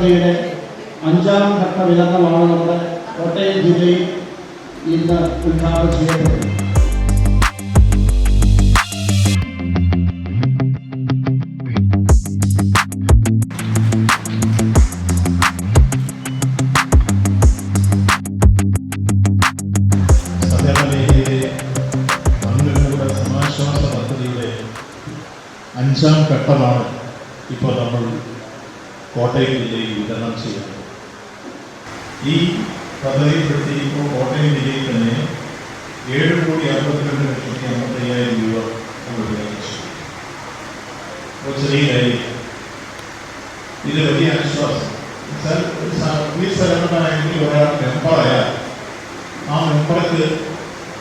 പദ്ധതിയുടെ അഞ്ചാം ഘട്ട വിതരണമാണ് നമ്മുടെ കോട്ടയം ജില്ലയിൽ ഇന്ന് ഉദ്ഘാടനം പദ്ധതിയുടെ അഞ്ചാം ഘട്ടമാണ് ഇപ്പോൾ നമ്മൾ കോട്ടയം ജില്ലയിൽ വിതരണം ചെയ്യണം ഈ പദ്ധതിപ്പെടുത്തി ഇപ്പോൾ കോട്ടയം ജില്ലയിൽ തന്നെ ഏഴ് കോടി അറുപത്തിരണ്ട് ലക്ഷത്തി അമ്പത്തയ്യായിരം രൂപ വിനിയോഗിച്ചു അപ്പോൾ ചെറിയ കാര്യം. ഇത് വലിയ ആശ്വാസം. ഒരു സർവീസ് സഹകരണമാണെങ്കിൽ ഒരാൾ മെമ്പറായാൽ ആ മെമ്പർക്ക്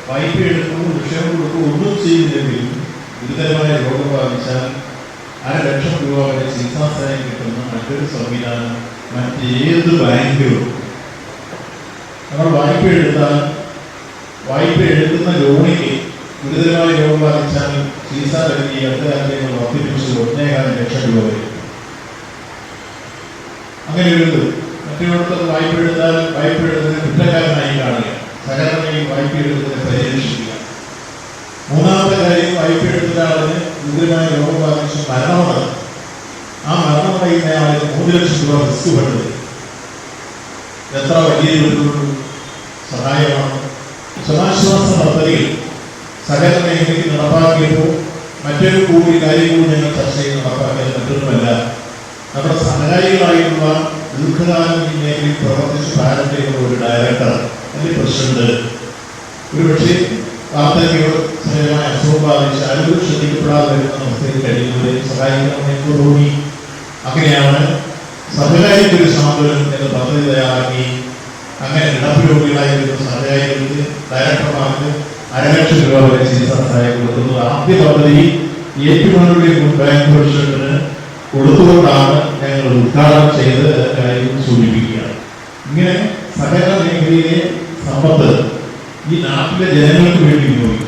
വായ്പ എടുക്കുമ്പോൾ വിഷയം കൊടുക്കും ഒന്നും ചെയ്യുന്നില്ലെങ്കിൽ ഗുരുതരമായ രോഗം ബാധിച്ചാൽ ലക്ഷം രൂപ വരെ ചികിത്സാ സഹായം കിട്ടുന്ന മറ്റൊരു സംവിധാനം മറ്റേത് ബാങ്കിലും. നമ്മൾ വായ്പ എടുത്താൽ വായ്പ എടുക്കുന്ന ലോണിക്ക് ഗുരുതരമായ രോഗം ബാധിച്ചാൽ ചികിത്സാ പരിധി അടുത്ത കാലത്തേക്ക് വർദ്ധിപ്പിച്ച് ഒന്നേകാലം ലക്ഷം രൂപ വരെ. അങ്ങനെ ഒരു മറ്റൊരിടത്ത് വായ്പ എടുത്താൽ വായ്പ എടുത്തതിന് കുറ്റക്കാരനായി കാണുക. സഹകരണയിൽ വായ്പ എടുത്തതിനെ പരിരക്ഷിക്കുക മൂന്നാമത്തെ കാര്യം വായ്പ എടുത്ത ആളിന് ഗുരുതരമായ രോഗം ബാധിച്ച് മരണമാണ് ആ മരണമടയുന്ന ആളിന് മൂന്ന് ലക്ഷം രൂപ റിസ്ക് പെട്ടത് എത്ര വലിയ സഹായമാണ്. സദാശ്വാസ പദ്ധതിയിൽ സഹകരണ മേഖലയ്ക്ക് നടപ്പാക്കിയപ്പോൾ മറ്റൊരു കൂടി കാര്യം കൂടി ഞങ്ങൾ ചർച്ച ചെയ്ത് നടപ്പാക്കിയത് മറ്റൊന്നുമല്ല. നമ്മുടെ സഹകാരികളായിട്ടുള്ള ദീർഘകാലം മേഖലയിൽ പ്രവർത്തിച്ച് പാരമ്പര്യമുള്ള ഒരു ഡയറക്ടർ അല്ലെങ്കിൽ പ്രസിഡന്റ്. ഒരുപക്ഷെ വാർദ്ധക്യോ സമയമായ അസുഖം ബാധിച്ച് ആരോഗ്യം ശ്രദ്ധിക്കപ്പെടാതെ വരുന്ന അവസ്ഥയിൽ കഴിയുന്നവരെ സഹായിക്കണമെന്ന് എനിക്ക് അങ്ങനെയാണ് സഹകാരിക്ക് ഒരു സാന്ത്വനം എന്ന പദ്ധതി തയ്യാറാക്കി അങ്ങനെ കിടപ്പുരോഗികളായി വരുന്ന സഹകാരികൾക്ക് ഡയറക്ടർമാർക്ക് അരലക്ഷം രൂപ വരെ ചികിത്സാ സഹായം കൊടുക്കുന്നു. ആദ്യ പദ്ധതി ഏറ്റുമാനൂരിലെ ബാങ്ക് പ്രസിഡന്റിന് കൊടുത്തുകൊണ്ടാണ് ഞങ്ങൾ ഉദ്ഘാടനം ചെയ്ത് കാര്യം സൂചിപ്പിക്കുകയാണ്. ഇങ്ങനെ സഹകരണ മേഖലയിലെ സമ്പത്ത് ഈ നാട്ടിലെ ജനങ്ങൾക്ക് വേണ്ടി പോയി.